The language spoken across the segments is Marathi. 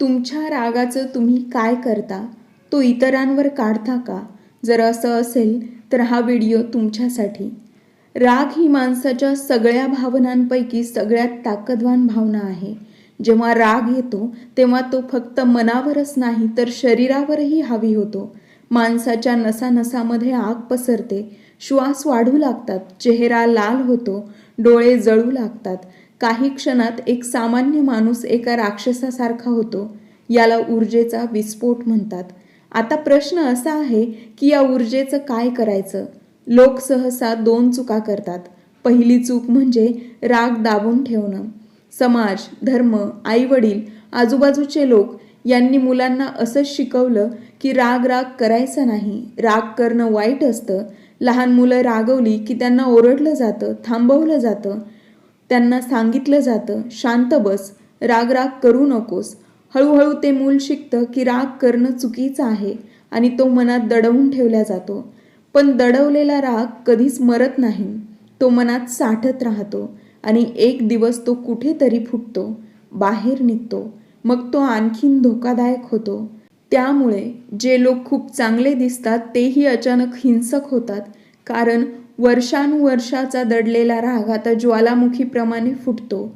तुमच्या रागाचं तुम्ही काय करता? तो इतरांवर काढता का? जर असं असेल तर हा व्हिडिओ तुमच्यासाठी. राग ही माणसाच्या सगळ्या भावनांपैकी सगळ्यात ताकदवान भावना आहे. जेव्हा राग येतो तेव्हा तो फक्त मनावरच नाही तर शरीरावरही हावी होतो. माणसाच्या नसानसामध्ये आग पसरते. श्वास वाढू लागतात. चेहरा लाल होतो. डोळे जळू लागतात. काही क्षणात एक सामान्य माणूस एका राक्षसासारखा होतो. याला ऊर्जेचा विस्फोट म्हणतात. आता प्रश्न असा आहे की या ऊर्जेचं काय करायचं? लोक सहसा दोन चुका करतात. पहिली चूक म्हणजे राग दाबून ठेवणं. समाज धर्म आईवडील आजूबाजूचे लोक यांनी मुलांना असंच शिकवलं की राग राग करायचा नाही. राग करणं वाईट असतं. लहान मुलं रागवली की त्यांना ओरडलं जातं थांबवलं जातं. त्यांना सांगितलं जातं शांत बस राग राग करू नकोस. हळूहळू ते मूल शिकतं की राग करणं चुकीचं आहे आणि तो मनात दडवून ठेवला जातो. पण दडवलेला राग कधीच मरत नाही. तो मनात साठत राहतो आणि एक दिवस तो कुठेतरी फुटतो बाहेर निघतो. मग तो आणखीन धोकादायक होतो. त्यामुळे जे लोक खूप चांगले दिसतात तेही अचानक हिंसक होतात. कारण वर्षानुवर्षाचा दडलेला राग आता ज्वालामुखीप्रमाणे फुटतो.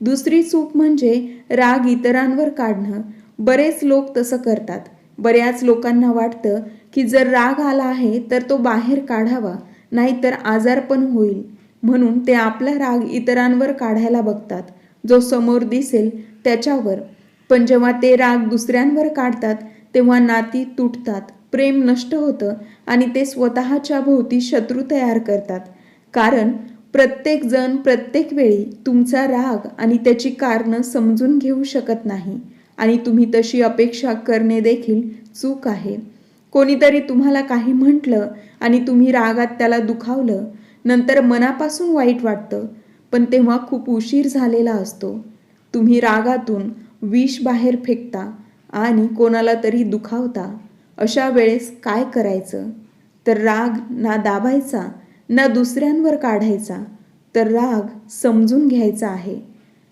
दुसरी चूक म्हणजे राग इतरांवर काढणं. बरेच लोक तसं करतात. बऱ्याच लोकांना वाटतं की जर राग आला आहे तर तो बाहेर काढावा नाहीतर आजारपण होईल. म्हणून ते आपला राग इतरांवर काढायला बघतात. जो समोर दिसेल त्याच्यावर. पण जेव्हा ते राग दुसऱ्यांवर काढतात तेव्हा नाती तुटतात. प्रेम नष्ट होतं आणि ते स्वतःच्या भोवती शत्रू तयार करतात. कारण प्रत्येक जण प्रत्येक वेळी तुमचा राग आणि त्याची कारणं समजून घेऊ शकत नाही आणि तुम्ही तशी अपेक्षा करणे देखील चूक आहे. कोणीतरी तुम्हाला काही म्हटलं आणि तुम्ही रागात त्याला दुखावलं नंतर मनापासून वाईट वाटतं पण तेव्हा खूप उशीर झालेला असतो. तुम्ही रागातून विष बाहेर फेकता आणि कोणाला तरी दुखावता. अशा वेळेस काय करायचं? तर राग ना दाबायचा ना दुसऱ्यांवर काढायचा तर राग समजून घ्यायचा आहे.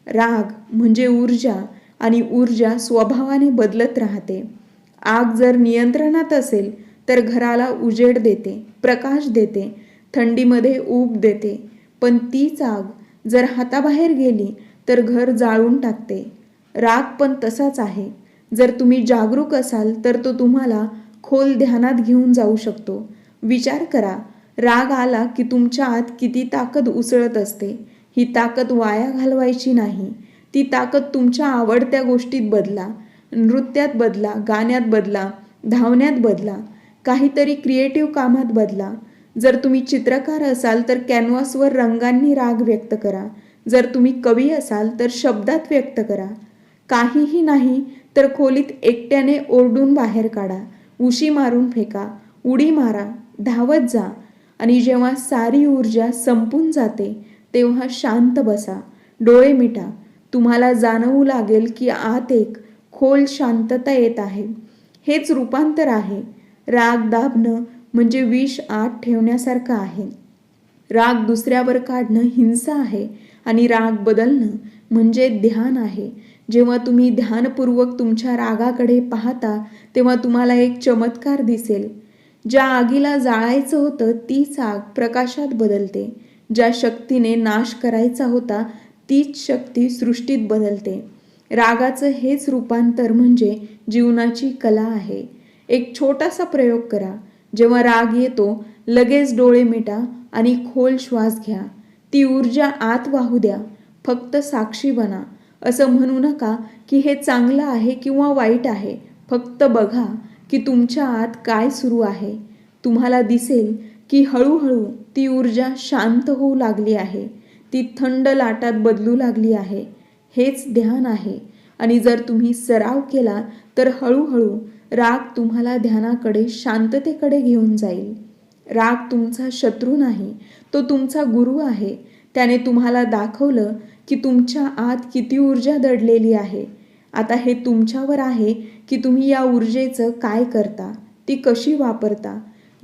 राग म्हणजे ऊर्जा आणि ऊर्जा स्वभावाने बदलत राहते. आग जर नियंत्रणात असेल तर घराला उजेड देते प्रकाश देते थंडीमध्ये ऊब देते. पण तीच आग जर हाताबाहेर गेली तर घर जाळून टाकते. राग पण तसाच आहे. जर तुम्ही जागरूक असाल तर तो तुम्हाला खोल ध्यानात घेऊन जाऊ शकतो. विचार करा राग आला की तुमच्या आत किती ताकद उसळत असते. ही ताकद वाया घालवायची नाही. ती ताकद तुमच्या आवडत्या गोष्टीत बदला. नृत्यात बदला गाण्यात बदला धावण्यात बदला काहीतरी क्रिएटिव्ह कामात बदला. जर तुम्ही चित्रकार असाल तर कॅनव्हासवर रंगांनी राग व्यक्त करा. जर तुम्ही कवी असाल तर शब्दात व्यक्त करा. काहीही नाही तर खोलीत एकट्याने ओरडून बाहेर काढा उशी मारून फेका उडी मारा धावत जा आणि जेव्हा सारी ऊर्जा संपून जाते तेव्हा शांत बसा डोळे मिटा. तुम्हाला जाणवू लागेल की आत एक खोल शांतता येत आहे. हेच रूपांतर आहे. राग दाबणं म्हणजे विष आत ठेवण्यासारखं आहे. राग दुसऱ्यावर काढणं हिंसा आहे आणि राग बदलणं म्हणजे ध्यान आहे. जेव्हा तुम्ही ध्यानपूर्वक तुमच्या रागाकडे पाहता तेव्हा तुम्हाला एक चमत्कार दिसेल. ज्या आगीला जाळायचं होतं तीच आग प्रकाशात बदलते. ज्या शक्तीने नाश करायचा होता तीच शक्ती सृष्टीत बदलते. रागाचं हेच रूपांतर म्हणजे जीवनाची कला आहे. एक छोटासा प्रयोग करा. जेव्हा राग येतो लगेच डोळे मिटा आणि खोल श्वास घ्या. ती ऊर्जा आत वाहू द्या. फक्त साक्षी बना. असं म्हणू नका की हे चांगलं आहे किंवा वाईट आहे. फक्त बघा की तुमच्या आत काय सुरू आहे. तुम्हाला दिसेल की हळूहळू ती ऊर्जा शांत होऊ लागली आहे. ती थंड लाटात बदलू लागली आहे. हेच ध्यान आहे. आणि जर तुम्ही सराव केला तर हळूहळू राग तुम्हाला ध्यानाकडे शांततेकडे घेऊन जाईल. राग तुमचा शत्रू नाही तो तुमचा गुरु आहे. त्याने तुम्हाला दाखवलं की तुमच्या आत किती ऊर्जा दडलेली आहे? आता हे तुमच्यावर आहे की तुम्ही या ऊर्जेचं काय करता? ती कशी वापरता?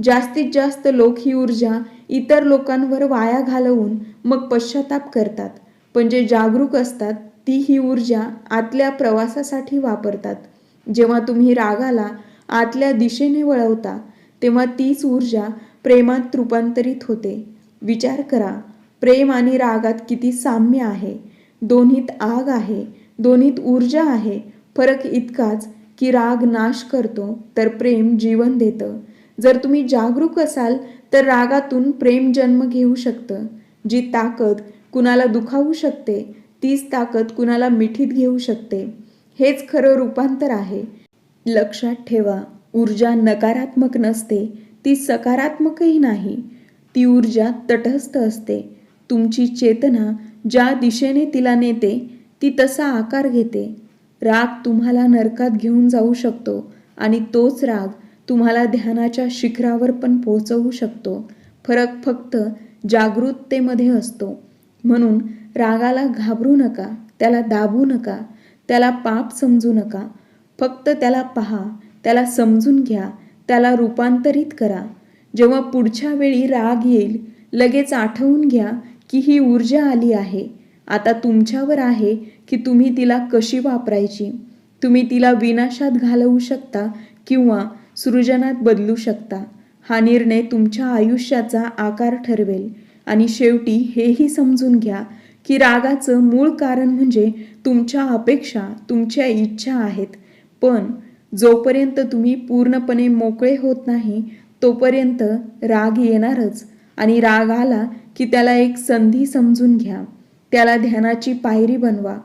जास्तीत जास्त लोक ही ऊर्जा इतर लोकांवर वाया घालवून मग पश्चाताप करतात. पण जे जागरूक असतात ती ही ऊर्जा आतल्या प्रवासासाठी वापरतात. जेव्हा तुम्ही रागाला आतल्या दिशेने वळवता तेव्हा तीच ऊर्जा प्रेमात रूपांतरित होते. विचार करा प्रेम आणि रागात किती साम्य आहे? दोन्हीत आग आहे दोन्हीत ऊर्जा आहे. फरक इतकाच की राग नाश करतो तर प्रेम जीवन देतं. जर तुम्ही जागरूक असाल तर रागातून प्रेम जन्म घेऊ शकतं. जी ताकद कुणाला दुखावू शकते तीच ताकद कुणाला मिठीत घेऊ शकते. हेच खरं रूपांतर आहे. लक्षात ठेवा ऊर्जा नकारात्मक नसते ती सकारात्मकही नाही. ती ऊर्जा तटस्थ असते. तुमची चेतना ज्या दिशेने तिला नेते ती तसा आकार घेते. राग तुम्हाला नरकात घेऊन जाऊ शकतो आणि तोच राग तुम्हाला ध्यानाच्या शिखरावर पण पोहोचवू शकतो. फरक फक्त जागृततेमध्ये असतो. म्हणून रागाला घाबरू नका त्याला दाबू नका त्याला पाप समजू नका. फक्त त्याला पहा त्याला समजून घ्या त्याला रूपांतरित करा. जेव्हा पुढच्या वेळी राग येईल लगेच आठवून घ्या की ही ऊर्जा आली आहे. आता तुमच्यावर आहे की तुम्ही तिला कशी वापरायची? तुम्ही तिला विनाशात घालवू शकता किंवा सृजनात बदलू शकता. हा निर्णय तुमच्या आयुष्याचा आकार ठरवेल. आणि शेवटी हेही समजून घ्या की रागाचं मूळ कारण म्हणजे तुमच्या अपेक्षा तुमच्या इच्छा आहेत. पण जोपर्यंत तुम्ही पूर्णपणे मोकळे होत नाही तोपर्यंत राग येणारच. आणि राग आला की त्याला एक संधी समजून घ्या. त्याला ध्यानाची पायरी बनवा.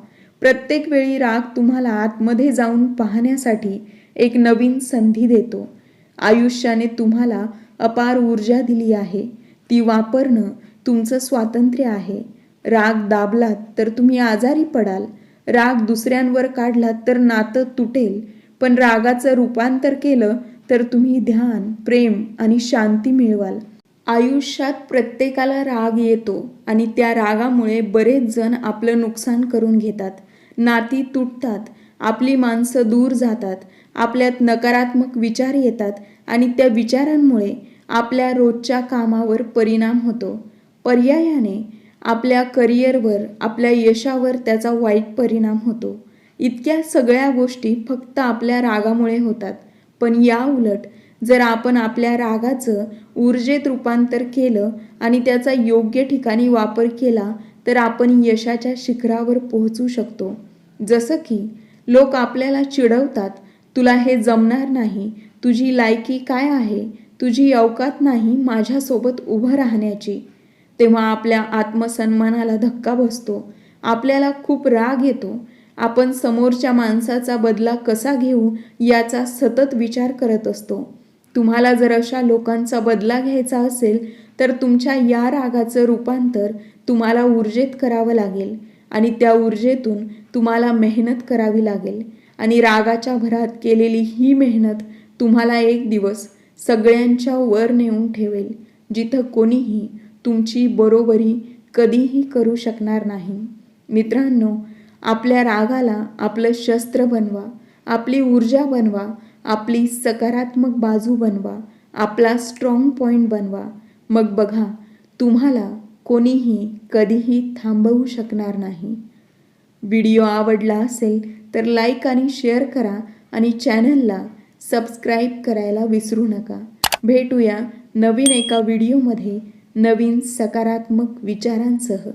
प्रत्येक वेळी राग तुम्हाला आतमध्ये जाऊन पाहण्यासाठी एक नवीन संधी देतो. आयुष्याने तुम्हाला अपार ऊर्जा दिली आहे. ती वापरणं तुमचं स्वातंत्र्य आहे. राग दाबलात तर तुम्ही आजारी पडाल. राग दुसऱ्यांवर काढलात तर नातं तुटेल. पण रागाचं रूपांतर केलं तर तुम्ही ध्यान प्रेम आणि शांती मिळवाल. आयुष्यात प्रत्येकाला राग येतो आणि त्या रागामुळे बरेच जण आपलं नुकसान करून घेतात. नाती तुटतात आपली माणसं दूर जातात आपल्यात नकारात्मक विचार येतात आणि त्या विचारांमुळे आपल्या रोजच्या कामावर परिणाम होतो. पर्यायाने आपल्या करिअरवर आपल्या यशावर त्याचा वाईट परिणाम होतो. इतक्या सगळ्या गोष्टी फक्त आपल्या रागामुळे होतात. पण या उलट जर आपण आपल्या रागाचं ऊर्जेत रूपांतर केलं आणि त्याचा योग्य ठिकाणी वापर केला तर आपण यशाच्या शिखरावर पोहोचू शकतो. जसं की लोक आपल्याला चिडवतात तुला हे जमणार नाही तुझी लायकी काय आहे तुझी अवकात नाही माझ्यासोबत उभं राहण्याची. तेव्हा आपल्या आत्मसन्मानाला धक्का बसतो आपल्याला खूप राग येतो. आपण समोरच्या माणसाचा बदला कसा घेऊ याचा सतत विचार करत असतो. तुम्हाला जर अशा लोकांचा बदला घ्यायचा असेल तर तुमच्या या रागाचं रूपांतर तुम्हाला ऊर्जेत करावं लागेल आणि त्या ऊर्जेतून तुम्हाला मेहनत करावी लागेल. आणि रागाच्या भरात केलेली ही मेहनत तुम्हाला एक दिवस सगळ्यांच्या वर नेऊन ठेवेल जिथं कोणीही तुमची बरोबरी कधीही करू शकणार नाही. मित्रांनो आपल्या रागाला आपलं शस्त्र बनवा आपली ऊर्जा बनवा आपली सकारात्मक बाजू बनवा आपला स्ट्रॉंग पॉईंट बनवा. मग बघा तुम्हाला कोणीही कधीही थांबवू शकणार नाही. व्हिडिओ आवडला असेल तर लाईक आणि शेअर करा आणि चॅनलला सबस्क्राईब करायला विसरू नका. भेटूया नवीन एका व्हिडिओमध्ये नवीन सकारात्मक विचारांसह.